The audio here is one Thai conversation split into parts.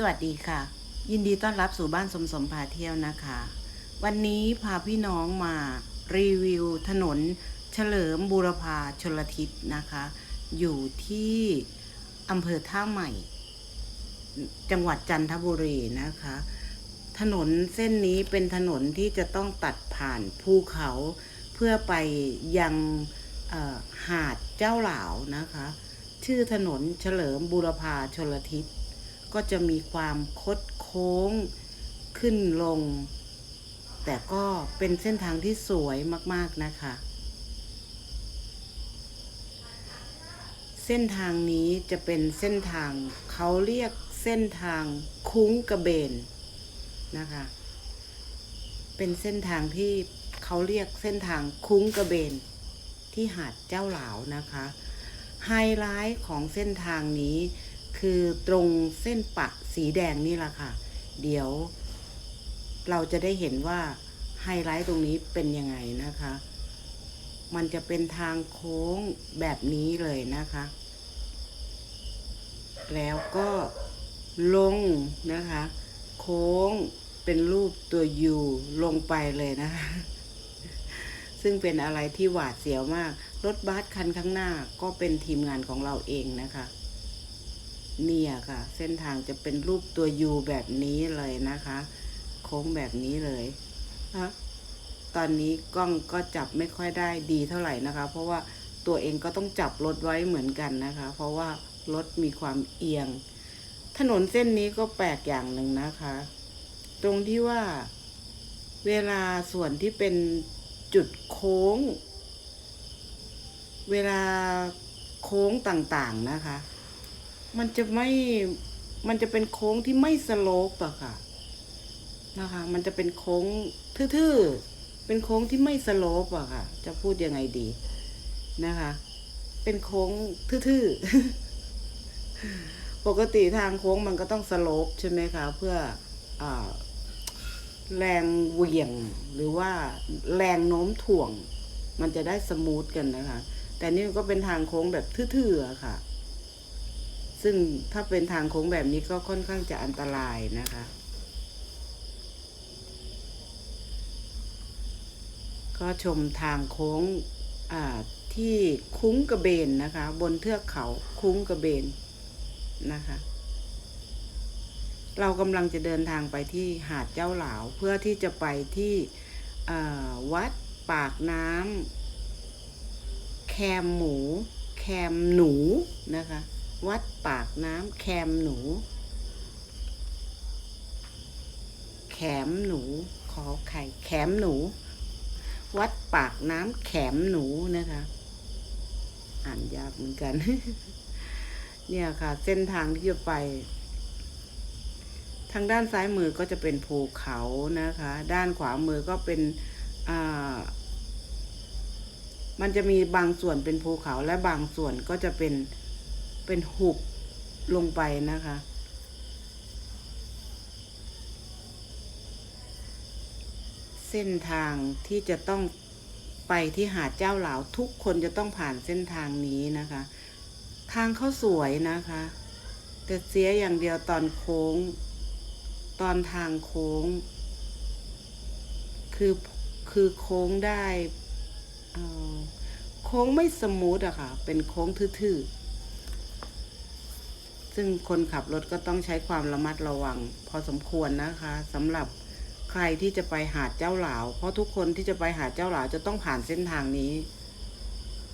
สวัสดีค่ะ ยินดีต้อนรับสู่บ้านสมสมพาเที่ยวนะคะ วันนี้พาพี่น้องมารีวิวถนนเฉลิมบูรพาชลทิศนะคะ อยู่ที่อำเภอท่าใหม่ จังหวัดจันทบุรีนะคะ ถนนเส้นนี้เป็นถนนที่จะต้องตัดผ่านภูเขาเพื่อไปยังหาดเจ้าหลาวนะคะ ชื่อถนนเฉลิมบูรพาชลทิศ ก็จะมีความคดโค้งขึ้นลง แต่ก็เป็นเส้นทางที่สวยมากๆนะคะ เส้นทางนี้จะเป็นเส้นทางเขาเรียกเส้นทางคุ้งกระเบนนะคะ เป็นเส้นทางที่เขาเรียกเส้นทางคุ้งกระเบนที่หาดเจ้าหลาวนะคะ ไฮไลท์ของเส้นทางนี้ คือตรงเส้นปักสีแดงนี่แหละค่ะ เดี๋ยว เราจะได้เห็นว่าไฮไลท์ตรงนี้เป็นยังไงนะคะ มันจะเป็นทางโค้งแบบนี้เลยนะคะ แล้วก็ลงนะคะ โค้งเป็นรูปตัวยูลงไปเลยนะคะ ซึ่งเป็นอะไรที่หวาดเสียวมาก รถบัสคันข้างหน้าก็เป็นทีมงานของเราเองนะคะ เนี่ยค่ะ เส้นทางจะเป็นรูปตัวยูแบบนี้เลยนะคะ โค้งแบบนี้เลยนะตอนนี้กล้องก็จับไม่ค่อยได้ดีเท่าไหร่นะคะ เพราะว่าตัวเองก็ต้องจับรถไว้เหมือนกันนะคะ เพราะว่ารถมีความเอียง ถนนเส้นนี้ก็แปลกอย่างหนึ่งนะคะ ตรงที่ว่าเวลาส่วนที่เป็นจุดโค้ง เวลาโค้งต่างๆนะคะ มันจะไม่ มันจะเป็นโค้งที่ไม่สโลปอะค่ะ นะคะ มันจะเป็นโค้งทื่อๆ เป็นโค้งที่ไม่สโลปอะค่ะ จะพูดยังไงดีนะคะ เป็นโค้งทื่อๆ ปกติทางโค้งมันก็ต้องสโลปใช่ไหมคะ เพื่ออแรงเหวี่ยงหรือว่าแรงโน้มถ่วง มันจะได้สมูทกันนะคะ แต่นี่มันก็เป็นทางโค้งแบบทื่อๆอะค่ะ ซึ่งถ้าเป็นทางโค้งแบบนี้ก็ค่อนข้างจะอันตรายนะคะ ก็ชมทางโค้งที่คุ้งกระเบนนะคะ บนเทือกเขาคุ้งกระเบนนะคะ เรากำลังจะเดินทางไปที่หาดเจ้าหลาวเพื่อที่จะไปที่วัดปากน้ำแคมหมู แคมหนูนะคะ วัดปากน้ำแคมหนู แขมหนู ขอไข่แขมหนู วัดปากน้ำแขมหนูนะคะ อ่านยากเหมือนกัน เนี่ยค่ะ เส้นทางที่จะไป ทางด้านซ้ายมือก็จะเป็นภูเขานะคะ ด้านขวามือก็เป็นอ่ามันจะมีบางส่วนเป็นภูเขาและบางส่วนก็จะเป็น เป็นหุบลงไปนะคะ เส้นทางที่จะต้องไปที่หาดเจ้าเหลาทุกคนจะต้องผ่านเส้นทางนี้นะคะ ทางเขาสวยนะคะแต่เสียอย่างเดียวตอนโค้ง ตอนทางโค้ง คือคือโค้งได้โค้งไม่สมูทอะค่ะ เป็นโค้งทื่อๆ ซึ่งคนขับรถก็ต้องใช้ความระมัดระวัง พอสมควรนะคะสำหรับใครที่จะไปหาดเจ้าหลาว เพราะทุกคนที่จะไปหาดเจ้าหลาวจะต้องผ่านเส้นทางนี้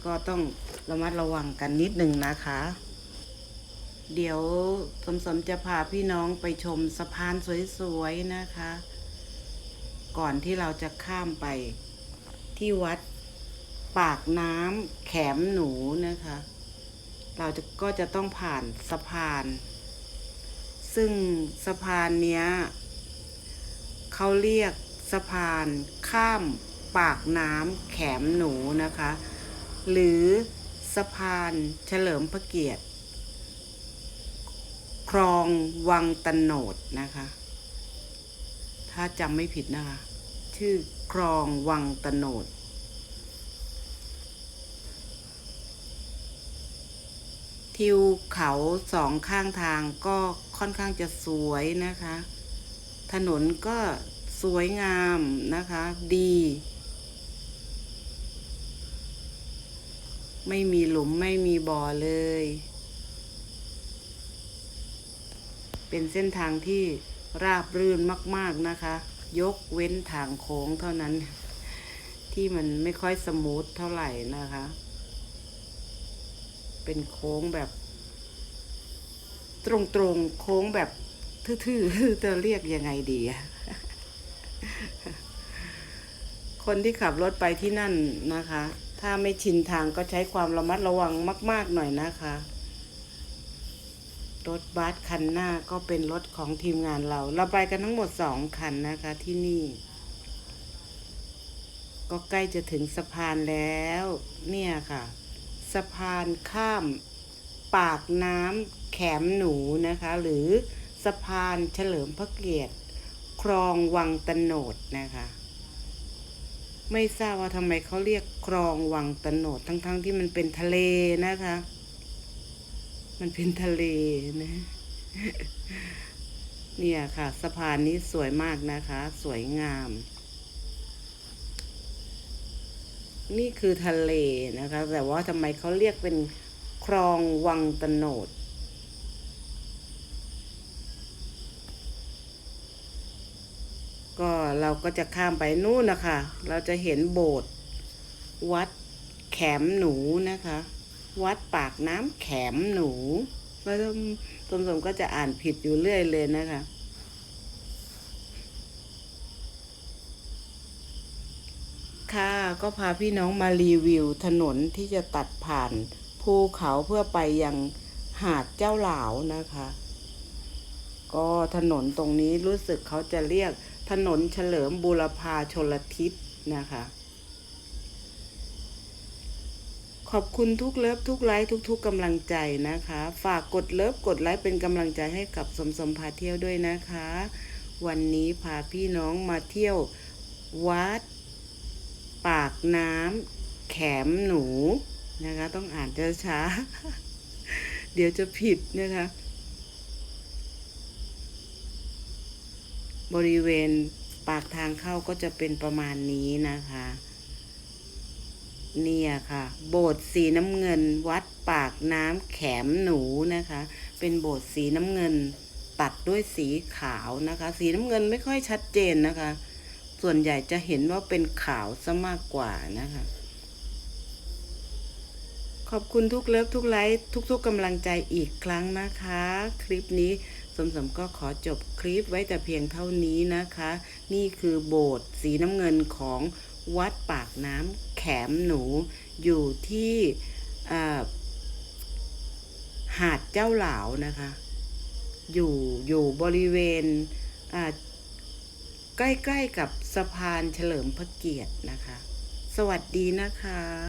ก็ต้องระมัดระวังกันนิดนึงนะคะ เดี๋ยวสมสมจะพาพี่น้องไปชมสะพานสวยๆนะคะ ก่อนที่เราจะข้ามไปที่วัดปากน้ำแขมหนูนะคะ เราจะก็จะต้องผ่านสะพาน ซึ่งสะพานเนี้ยเขาเรียกสะพานข้ามปากน้ำแขมหนูนะคะ หรือสะพานเฉลิมพระเกียรติ คลองวังตโนดนะคะ ถ้าจำไม่ผิดนะคะ ชื่อคลองวังตโนด ทิวเขาสองข้างทางก็ค่ค่อนข้างจะสวยนะคะ ถนนก็สวยงามนะคะ ดี ไม่มีหลุมไม่มีบ่อเลย เป็นเส้นทางที่ราบรื่นมาก ๆนะคะ ยกเว้นทางโค้งเท่านั้น ที่มันไม่ค่อยสมูทเท่าไหร่นะคะ เป็นโค้งแบบ ตรงๆโค้งแบบทื่อๆจะเรียกยังไงดีอะคนที่ขับรถไปที่นั่นนะคะ ถ้าไม่ชินทางก็ใช้ความระมัดระวังมาก ๆหน่อยนะคะ รถบัสคันหน้าก็เป็นรถของทีมงานเรา เราไปกันทั้งหมดสองคันนะคะที่นี่ ก็ใกล้จะถึงสะพานแล้ว เนี่ยค่ะ สะพานข้าม ปากน้ำแขมหนูนะคะ หรือสะพานเฉลิมพระเกียรติ คลองวังตโนดนะคะ ไม่ทราบว่าทำไมเขาเรียกคลองวังตโนดทั้งๆทที่มันเป็นทะเลนะคะ มันเป็นทะเลนะ เนี่ยค่ะ สะพานนี้สวยมากนะคะ สวยงาม นี่คือทะเลนะคะ แต่ว่าทำไมเขาเรียกเป็นคลองวังตโนดก็เราก็จะข้ามไปนู่นนะคะ เราจะเห็นโบสถ์วัดแขมหนูนะคะ วัดปากน้ำแขมหนูแล้วสมสมก็จะอ่านผิดอยู่เรื่อยเลยนะคะ ค่ะ ก็พาพี่น้องมารีวิวถนนที่จะตัดผ่านภูเขาเพื่อไปยังหาดเจ้าหลาวนะคะ ก็ถนนตรงนี้รู้สึกเขาจะเรียกถนนเฉลิมบูรพาชลทิศนะคะ ขอบคุณทุกเลิฟทุกไลค์ทุกๆกำลังใจนะคะ ฝากกดเลิฟกดไลค์เป็นกำลังใจให้กับสมสมพาเที่ยวด้วยนะคะ วันนี้พาพี่น้องมาเที่ยววัด ปากน้ำแขมหนูนะคะ ต้องอ่านช้าๆเดี๋ยวจะผิดนะคะ บริเวณปากทางเข้าก็จะเป็นประมาณนี้นะคะ เนี่ยค่ะ โบสถ์สีน้ำเงินวัดปากน้ำแขมหนูนะคะ เป็นโบสถ์สีน้ำเงินตัดด้วยสีขาวนะคะ สีน้ำเงินไม่ค่อยชัดเจนนะคะ ส่วนใหญ่จะเห็นว่าเป็นขาวซะมากกว่านะคะ ขอบคุณทุกเลิฟทุกไลค์ทุกๆกำลังใจอีกครั้งนะคะ คลิปนี้สมสมก็ขอจบคลิปไว้แต่เพียงเท่านี้นะคะ นี่คือโบสถ์สีน้ำเงินของวัดปากน้ำแขมหนูอยู่ที่หาดเจ้าหลาวนะคะ อยู่อยู่บริเวณ ใกล้ๆกับสะพานเฉลิมพระเกียรตินะคะ สวัสดีนะคะ